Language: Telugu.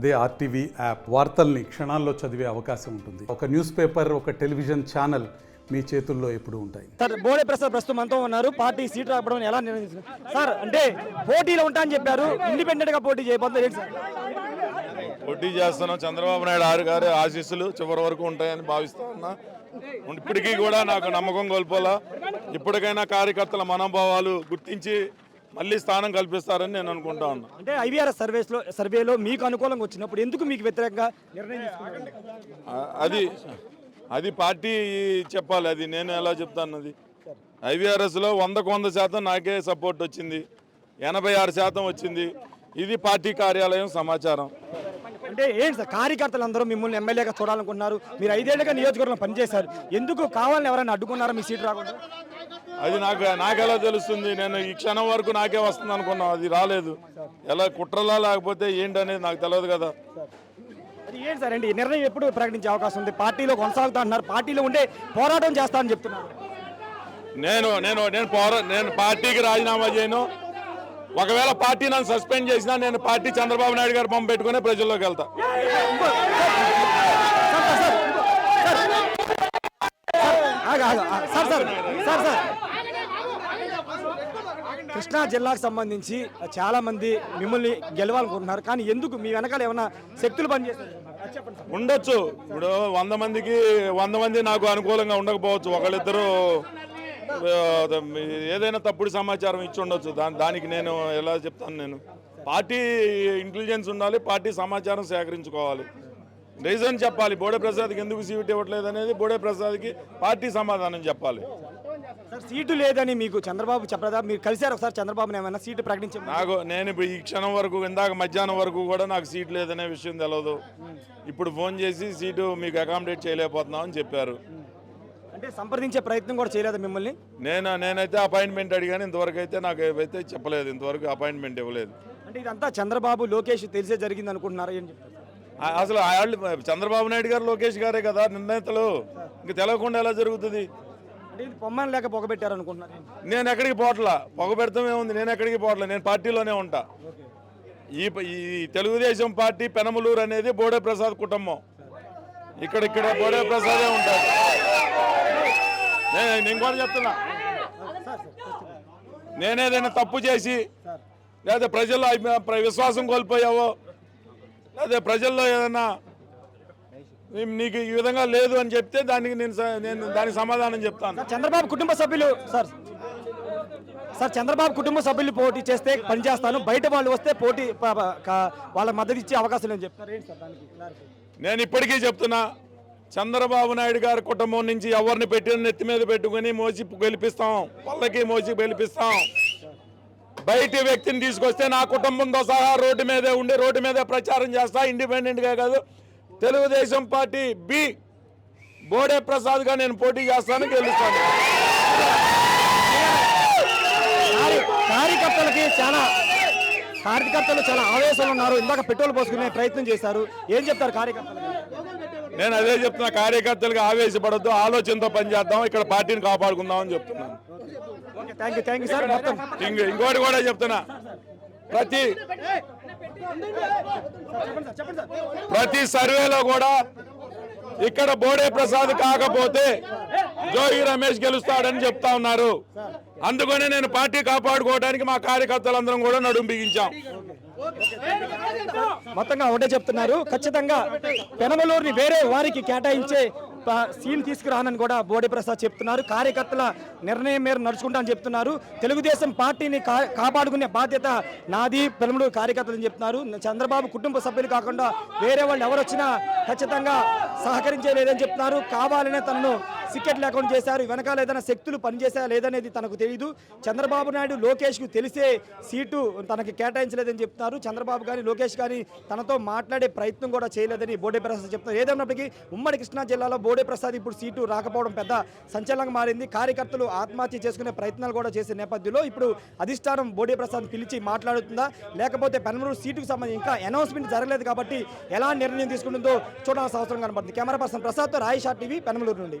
అదే ఆర్టీవీ యాప్ వార్తల్ని క్షణాల్లో చదివే అవకాశం ఉంటుంది. ఒక న్యూస్ పేపర్ ఒక టెలివిజన్ ఛానల్ మీ చేతుల్లో ఎప్పుడూ ఉంటాయి. సార్ బోడే ప్రసాద్ ప్రస్తుతం మనతో ఉన్నారు. పార్టీ సీట్ రాకపోవడం ఎలా నిర్ణయించారు సార్ అంటే పోటీలో ఉంటా అని చెప్పారు. ఇండిపెండెంట్గా పోటీ చేయబోతున్నారు. సార్? పోటీ చేస్తున్నాం. చంద్రబాబు నాయుడు ఆరు గారి ఆశీస్సులు చివరి వరకు ఉంటాయని భావిస్తా ఉన్నా. ఇప్పటికీ కూడా నాకు నమ్మకం కోల్పోలా. ఇప్పటికైనా కార్యకర్తల మనోభావాలు గుర్తించి మళ్ళీ స్థానం కల్పిస్తారని నేను అనుకుంటా ఉన్నా. అంటే ఐవీఆర్ఎస్ సర్వేస్లో సర్వేలో మీకు అనుకూలంగా వచ్చినప్పుడు ఎందుకు మీకు వ్యతిరేకంగా నిర్ణయం తీసుకున్నారు? అది అది పార్టీ చెప్పాలి అది నేను ఎలా చెప్తాను అది. ఐవీఆర్ఎస్లో వందకు వంద శాతం నాకే సపోర్ట్ వచ్చింది. ఎనభై ఆరు శాతం వచ్చింది. ఇది పార్టీ కార్యాలయం సమాచారం. అంటే ఏంటి సార్ కార్యకర్తలు అందరూ మిమ్మల్ని ఎమ్మెల్యేగా చూడాలనుకుంటున్నారు. మీరు ఐదేళ్ళుగా నియోజకవర్గంలో పనిచేశారు. ఎందుకు కావాలని ఎవరైనా అడ్డుకున్నారా మీ సీట్ రాకుండా? అది నాకు నాకెలా తెలుస్తుంది నేను ఈ క్షణం వరకు నాకే వస్తుంది అనుకున్నాం అది రాలేదు ఎలా కుట్రలా లేకపోతే ఏంటనేది నాకు తెలియదు కదా అది ఏంటి సార్ అండి నిర్ణయం ఎప్పుడు ప్రకటించే అవకాశం ఉంది పార్టీలో కొనసాగుతా అంటున్నారు పార్టీలో ఉండే పోరాటం చేస్తా అని చెప్తున్నారు నేను నేను నేను పోరా నేను పార్టీకి రాజీనామా చేయను ఒకవేళ పార్టీ నన్ను సస్పెండ్ చేసినా నేను పార్టీ చంద్రబాబు నాయుడు గారు పంపు పెట్టుకునే ప్రజల్లోకి వెళ్తా. Sir sir sir sir Krishna జిల్లాకు సంబంధించి చాలా మంది మిమ్మల్ని గెలవాలనుకుంటున్నారు. కానీ ఎందుకు? మీ వెనకాల ఏమైనా శక్తులు పనిచేస్తారు ఉండొచ్చు. ఇప్పుడు వంద మందికి వంద మంది నాకు అనుకూలంగా ఉండకపోవచ్చు. ఒకళ్ళిద్దరు ఏదైనా తప్పుడు సమాచారం ఇచ్చి ఉండొచ్చు. దాని దానికి నేను ఎలా చెప్తాను నేను? పార్టీ ఇంటెలిజెన్స్ ఉండాలి పార్టీ సమాచారం సేకరించుకోవాలి. రీజన్ చెప్పాలి. బోడే ప్రసాద్కి ఎందుకు సీట్ ఇవ్వట్లేదు అనేది బోడే ప్రసాద్కి పార్టీ సమాధానం చెప్పాలి. సార్ సీటు లేదని మీకు చంద్రబాబు చెప్పలేదా? మీరు కలిసారు ఒకసారి చంద్రబాబుని ఏమైనా సీటు ప్రకటించే? నాకు నేను ఇప్పుడు ఈ క్షణం వరకు ఇందాక మధ్యాహ్నం వరకు కూడా నాకు సీట్ లేదనే విషయం తెలియదు ఇప్పుడు ఫోన్ చేసి సీటు మీకు అకామిడేట్ చేయలేకపోతున్నాం అని చెప్పారు. అంటే సంప్రదించే ప్రయత్నం కూడా చేయలేదా మిమ్మల్ని? నేను నేనైతే అపాయింట్మెంట్ అడిగాను ఇంతవరకు అయితే నాకు ఏవైతే చెప్పలేదు ఇంతవరకు అపాయింట్మెంట్ ఇవ్వలేదు. అంటే ఇదంతా చంద్రబాబు లోకేష్ తెలిసే జరిగింది అనుకుంటున్నారా? ఏం చెప్తారు? అసలు వాళ్ళు చంద్రబాబు నాయుడు గారు లోకేష్ గారే కదా నిర్ణేతలు. ఇంక తెలియకుండా ఎలా జరుగుతుంది? ఇది పొమ్మని లేక పొగబెట్టారు అనుకుంటున్నారు నేను ఎక్కడికి పోవట్లా? పొగ పెడతామే ఉంది. నేను ఎక్కడికి పోవట్లా? నేను పార్టీలోనే ఉంటా. ఈ ఈ తెలుగుదేశం పార్టీ పెనమలూరు అనేది బోడే ప్రసాద్ కుటుంబం. ఇక్కడ ఇక్కడ బోడే ప్రసాదే ఉంటాడు నేను కూడా చెప్తున్నా. నేనేదైనా తప్పు చేసి లేదా ప్రజల్లో విశ్వాసం కోల్పోయావో లేదా ప్రజల్లో ఏదైనా నీకు ఈ విధంగా లేదు అని చెప్తే దానికి నేను నేను దానికి సమాధానం చెప్తాను. చంద్రబాబు కుటుంబ సభ్యులు సార్ సార్ చంద్రబాబు కుటుంబ సభ్యులు పోటీ చేస్తే పనిచేస్తాను బయట వాళ్ళు వస్తే పోటీ వాళ్ళ మద్దతు ఇచ్చే అవకాశం లేని clarity? నేను ఇప్పటికీ చెప్తున్నా చంద్రబాబు నాయుడు గారి కుటుంబం నుంచి ఎవరిని పెట్టిన నెత్తి మీద పెట్టుకుని మోసి గెలిపిస్తాం. పల్లకి మోసి గెలిపిస్తాం. బయటి వ్యక్తిని తీసుకొస్తే నా కుటుంబంతో సహా రోడ్డు మీదే ఉండి రోడ్డు మీదే ప్రచారం చేస్తా ఇండిపెండెంట్గా కాదు తెలుగుదేశం పార్టీ బి. బోడే ప్రసాద్గా నేను పోటీ చేస్తాను గెలుస్తాను. కార్య- కార్యకర్తలకి చాలా కార్యకర్తలు చాలా ఆవేశంలో ఉన్నారు. ఇందాక పెట్రోల్ పోసుకునే ప్రయత్నం చేశారు. ఏం చెప్తారు కార్యకర్తలు? నేను అదే చెప్తున్నా కార్యకర్తలుగా ఆవేశపడద్దు ఆలోచనతో పనిచేద్దాం ఇక్కడ పార్టీని కాపాడుకుందాం అని చెప్తున్నాను ఇంకోటి కూడా చెప్తున్నా. ప్రతి ప్రతి సర్వేలో కూడా ఇక్కడ బోడే ప్రసాద్ కాకపోతే జోగి రమేష్ గెలుస్తాడని చెప్తా ఉన్నారు. అందుకనే నేను పార్టీ కాపాడుకోవడానికి మా కార్యకర్తలందరం కూడా నడుం బిగించాం. మొత్తంగా ఒకటే చెప్తున్నారు. ఖచ్చితంగా పెనమలూరుని వేరే వారికి కేటాయించే సీన్ తీసుకురానని కూడా బోడి ప్రసాద్ చెప్తున్నారు. కార్యకర్తల నిర్ణయం మేర నడుచుకుంటా అని చెప్తున్నారు. తెలుగుదేశం పార్టీని కా- కాపాడుకునే బాధ్యత నాది పెనమలూరు కార్యకర్తలు అని చెప్తున్నారు చంద్రబాబు కుటుంబ సభ్యులు కాకుండా వేరే వాళ్ళు ఎవరు వచ్చినా ఖచ్చితంగా సహకరించే లేదని చెప్తున్నారు. కావాలనే తనను సిక్కెట్ లేకుండా చేశారు. వెనకాల ఏదైనా శక్తులు పనిచేశాయా లేదనేది తనకు తెలియదు చంద్రబాబు నాయుడు లోకేష్కు తెలిసే సీటు తనకి కేటాయించలేదని చెప్తున్నారు. చంద్రబాబు కానీ లోకేష్ కానీ తనతో మాట్లాడే ప్రయత్నం కూడా చేయలేదని బోడే ప్రసాద్ చెప్తున్నారు. ఏదైనప్పటికీ ఉమ్మడి కృష్ణా జిల్లాలో బోడే ప్రసాద్ ఇప్పుడు సీటు రాకపోవడం పెద్ద సంచలనంగా మారింది. కార్యకర్తలు ఆత్మహత్య చేసుకునే ప్రయత్నాలు కూడా చేసే నేపథ్యంలో ఇప్పుడు అధిష్టానం బోడే ప్రసాద్ పిలిచి మాట్లాడుతుందా? లేకపోతే పెనమలూరు సీటుకు సంబంధించి ఇంకా అనౌన్స్మెంట్ జరగలేదు కాబట్టి ఎలా నిర్ణయం తీసుకుంటుందో చూడాల్సిన అవసరం కనబడుతుంది. కెమెరా పర్సన్ ప్రసాద్తో రాయిషా టీవీ పెనమలూరు నుండి.